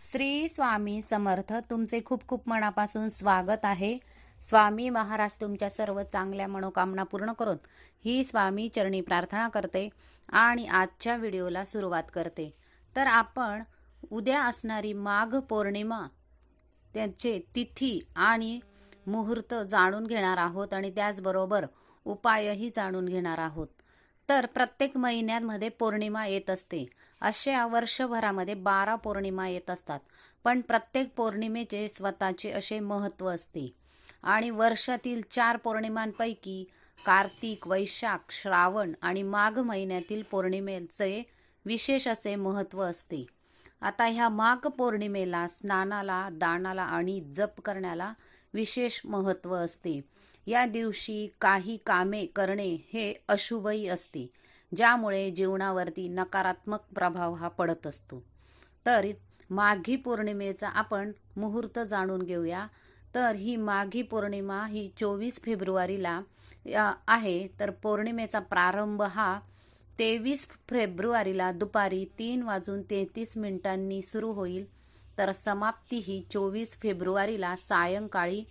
श्री स्वामी समर्थ तुमचे खूप खूप मनापासून स्वागत आहे. स्वामी महाराज तुमच्या सर्व चांगल्या मनोकामना पूर्ण करोत. ही स्वामी चरणी प्रार्थना करते आणि आजच्या व्हिडिओला सुरुवात करते. तर आपण उद्या असणारी माघ पौर्णिमा त्याचे तिथी आणि मुहूर्त जाणून घेणार आहोत आणि त्याचबरोबर उपायही जाणून घेणार आहोत. तर प्रत्येक महिन्यांमध्ये पौर्णिमा येत असते. अशा वर्षभरामध्ये बारा पौर्णिमा येत असतात. पण प्रत्येक पौर्णिमेचे स्वतःचे असे महत्त्व असते. आणि वर्षातील चार पौर्णिमांपैकी कार्तिक वैशाख श्रावण आणि माघ महिन्यातील पौर्णिमेचे विशेष असे महत्त्व असते. आता ह्या माघ पौर्णिमेला स्नानाला दानाला आणि जप करण्याला विशेष महत्त्व असते. या दिवशी काही कामे करणे हे अशुभही असते. ज्यामुळे जीवनावरती नकारात्मक प्रभाव हा पडत असतो. तर माघी पौर्णिमेचा आपण मुहूर्त जाणून घेऊया. तर ही माघी पौर्णिमा ही चोवीस फेब्रुवारीला आहे. तर पौर्णिमेचा प्रारंभ हा तेवीस फेब्रुवारीला दुपारी तीन वाजून तेहतीस मिनिटांनी सुरू होईल. तर समाप्ती ही चोवीस फेब्रुवारीला सायंकाळी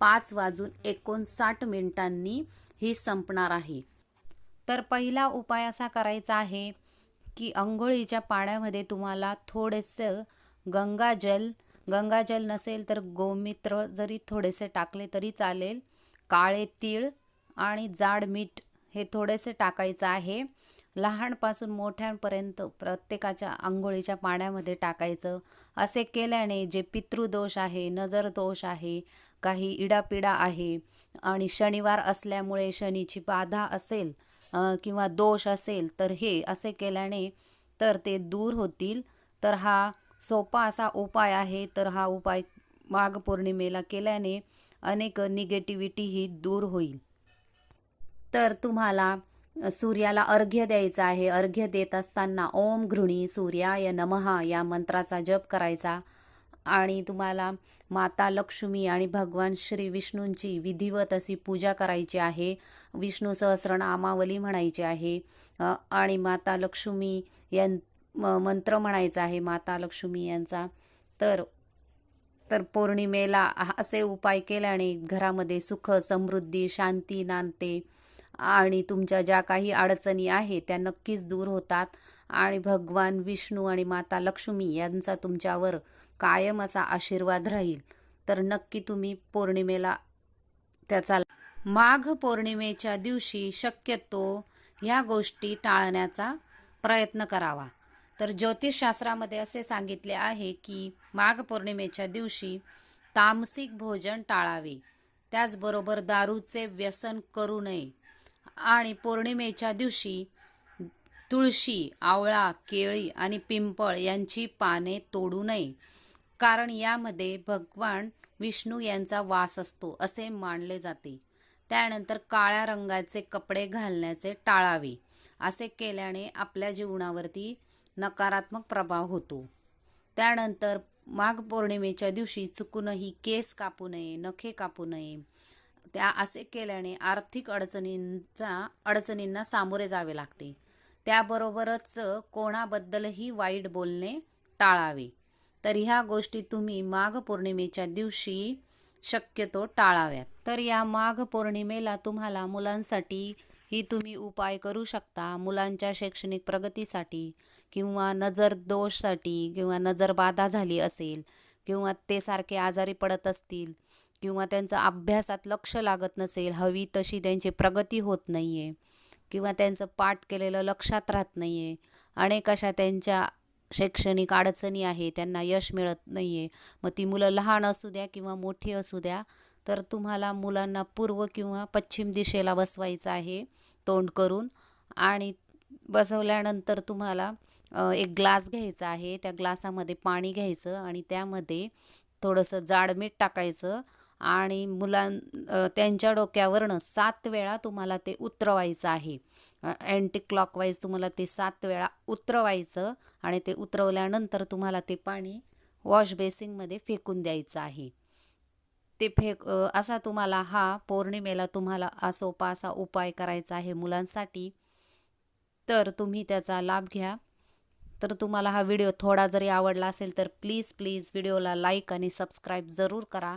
पाच वाजून एकोणसाठ मिनिटांनी ही संपणार आहे. तर पहिला उपाय असा करायचा आहे की अंघोळीच्या पाण्यामध्ये तुम्हाला थोडेसं गंगाजल गंगाजल नसेल तर गोमित्र जरी थोडेसे टाकले तरी चालेल. काळे तीळ आणि जाड मीठ हे थोडेसे टाकायचं आहे. लहानपासून मोठ्यांपर्यंत प्रत्येकाच्या आंघोळीच्या पाण्यामध्ये टाकायचं. असे केल्याने जे पितृदोष आहे नजर दोष आहे काही इडापिडा आहे आणि शनिवार असल्यामुळे शनीची बाधा असेल किंवा दोष असेल तर हे असे केल्याने तर ते दूर होतील. तर हा सोपा असा उपाय आहे. तर हा उपाय माघ पौर्णिमेला केल्याने अनेक निगेटिव्हिटीही दूर होईल. तर तुम्हाला सूर्याला अर्घ्य द्यायचा आहे. अर्घ्य देत असताना ओम घृणी सूर्याय नमः या मंत्राचा जप करायचा. आणि तुम्हाला माता लक्ष्मी आणि भगवान श्री विष्णूंची विधिवत अशी पूजा करायची आहे. विष्णू सहस्रनामावली म्हणायची आहे. आणि माता लक्ष्मी यां मंत्र म्हणायचा आहे माता लक्ष्मी यांचा. तर तर पौर्णिमेला हा- असे उपाय केल्याने घरामध्ये सुख समृद्धी शांती नांदते. आणि तुमच्या ज्या काही अडचणी आहेत त्या नक्कीच दूर होतात. आणि भगवान विष्णू आणि माता लक्ष्मी यांचा तुमच्यावर कायम असा आशीर्वाद राहील. तर नक्की तुम्ही पौर्णिमेला त्याचा माघ पौर्णिमेच्या दिवशी शक्यतो ह्या गोष्टी टाळण्याचा प्रयत्न करावा. तर ज्योतिषशास्त्रामध्ये असे सांगितले आहे की माघ पौर्णिमेच्या दिवशी तामसिक भोजन टाळावे. त्याचबरोबर दारूचे व्यसन करू नये. आणि पौर्णिमेच्या दिवशी तुळशी आवळा केळी आणि पिंपळ यांची पाने तोडू नये. कारण यामध्ये भगवान विष्णू यांचा वास असतो असे मानले जाते. त्यानंतर काळ्या रंगाचे कपडे घालण्याचे टाळावे असे केल्याने आपल्या जीवनावरती नकारात्मक प्रभाव होतो. त्यानंतर माघ पौर्णिमेच्या दिवशी चुकूनही केस कापू नये नखे कापू नये. त्या असे केल्याने आर्थिक अडचणींचा अडचणींना सामोरे जावे लागते. त्याबरोबरच कोणाबद्दलही वाईट बोलणे टाळावे. तर ह्या गोष्टी तुम्ही माघ पौर्णिमेच्या दिवशी शक्यतो टाळाव्यात. तर या माघ पौर्णिमेला तुम्हाला मुलांसाठी ही तुम्ही उपाय करू शकता. मुलांच्या शैक्षणिक प्रगतीसाठी किंवा नजर दोषसाठी किंवा नजर बाधा झाली असेल किंवा ते सारखे आजारी पडत असतील किंवा त्यांचं अभ्यासात लक्ष लागत नसेल हवी तशी त्यांची प्रगती होत नाही आहे किंवा त्यांचं पाठ केलेलं लक्षात राहत नाही आहे अनेक अशा त्यांच्या शैक्षणिक अडचणी आहे त्यांना यश मिळत नाही आहे मग ती मुलं लहान असू द्या किंवा मोठी असू द्या तर तुम्हाला मुलांना पूर्व किंवा पश्चिम दिशेला बसवायचं आहे तोंड करून. आणि बसवल्यानंतर तुम्हाला एक ग्लास घ्यायचा आहे त्या ग्लासामध्ये पाणी घ्यायचं आणि त्यामध्ये थोडंसं जाड मीठ टाकायचं. आणि मुलां त्यांच्या डोक्यावरनं सात वेळा तुम्हाला ते उतरवायचं आहे. अँटी क्लॉकवाईज तुम्हाला ते सात वेळा उतरवायचं आणि ते उतरवल्यानंतर तुम्हाला ते पाणी वॉश बेसिंगमध्ये फेकून द्यायचं आहे. ते फेक असा तुम्हाला हा पौर्णिमेला तुम्हाला असोपा असा उपाय करायचा आहे मुलांसाठी. तर तुम्ही त्याचा लाभ घ्या. तर तुम्हाला हा व्हिडिओ थोडा जरी आवडला असेल तर प्लीज प्लीज व्हिडिओला लाईक आणि सबस्क्राईब जरूर करा.